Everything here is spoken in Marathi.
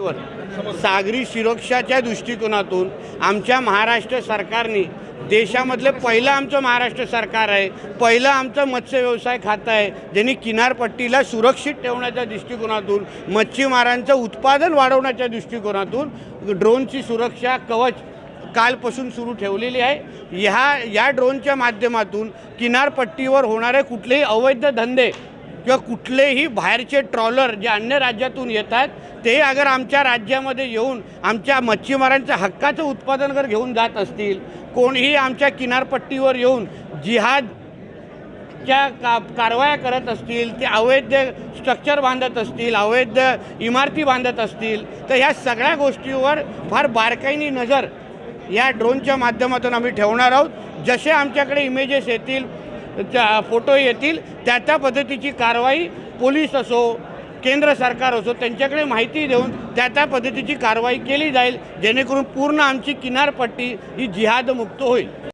सागरी सुरक्षाच्या दृष्टिकोनातून आमच्या महाराष्ट्र सरकारने देशामधलं पहिलं आमचं महाराष्ट्र सरकार आहे पहिलं आमचं मत्स्य व्यवसाय खातं आहे ज्यांनी किनारपट्टीला सुरक्षित ठेवण्याच्या दृष्टिकोनातून मच्छीमारांचं उत्पादन वाढवण्याच्या दृष्टिकोनातून ड्रोनची सुरक्षा कवच कालपासून सुरू ठेवलेली आहे. ह्या या ड्रोनच्या माध्यमातून किनारपट्टीवर होणारे कुठलेही अवैध धंदे किंवा कुठलेही बाहेरचे ट्रॉलर जे अन्य राज्यातून येत आहेत ते अगर आमच्या राज्यामध्ये येऊन आमच्या मच्छीमारांच्या हक्काचं उत्पादन जर घेऊन जात असतील कोणीही आमच्या किनारपट्टीवर येऊन जिहाद ज्या का कारवाया करत असतील ते अवैध स्ट्रक्चर बांधत असतील अवैध इमारती बांधत असतील तर ह्या सगळ्या गोष्टीवर फार बारकाईने नजर या ड्रोनच्या माध्यमातून आम्ही ठेवणार आहोत. जसे आमच्याकडे इमेजेस येतील त्या- फोटो येतील त्या त्या पद्धतीची कारवाई पोलीस असो केंद्र सरकार असो त्यांच्याकडे माहिती देऊन त्या त्या पद्धतीची कारवाई केली जाईल जेणेकरून पूर्ण आमची किनारपट्टी ही जिहादमुक्त होईल.